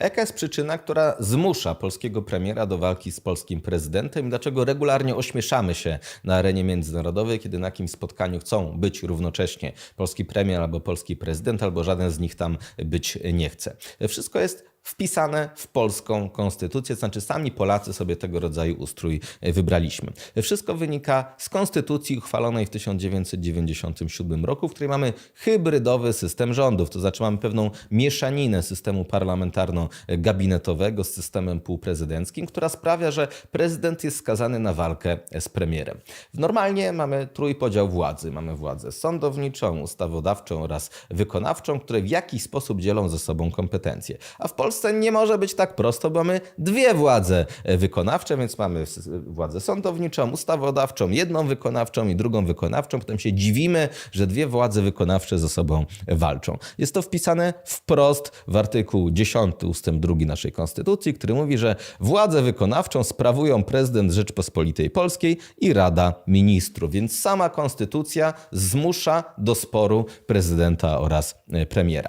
Jaka jest przyczyna, która zmusza polskiego premiera do walki z polskim prezydentem i dlaczego regularnie ośmieszamy się na arenie międzynarodowej, kiedy na jakimś spotkaniu chcą być równocześnie polski premier albo polski prezydent, albo żaden z nich tam być nie chce. Wszystko jest wpisane w polską konstytucję, to znaczy sami Polacy sobie tego rodzaju ustrój wybraliśmy. Wszystko wynika z konstytucji uchwalonej w 1997 roku, w której mamy hybrydowy system rządów, to znaczy mamy pewną mieszaninę systemu parlamentarno-gabinetowego z systemem półprezydenckim, która sprawia, że prezydent jest skazany na walkę z premierem. Normalnie mamy trójpodział władzy. Mamy władzę sądowniczą, ustawodawczą oraz wykonawczą, które w jakiś sposób dzielą ze sobą kompetencje. A w Polsce nie może być tak prosto, bo mamy dwie władze wykonawcze, więc mamy s- władzę sądowniczą, ustawodawczą, jedną wykonawczą i drugą wykonawczą. Potem się dziwimy, że dwie władze wykonawcze ze sobą walczą. Jest to wpisane wprost w artykuł 10 ustęp 2 naszej konstytucji, który mówi, że władzę wykonawczą sprawują prezydent Rzeczpospolitej Polskiej i Rada Ministrów. Więc sama konstytucja zmusza do sporu prezydenta oraz e, premiera.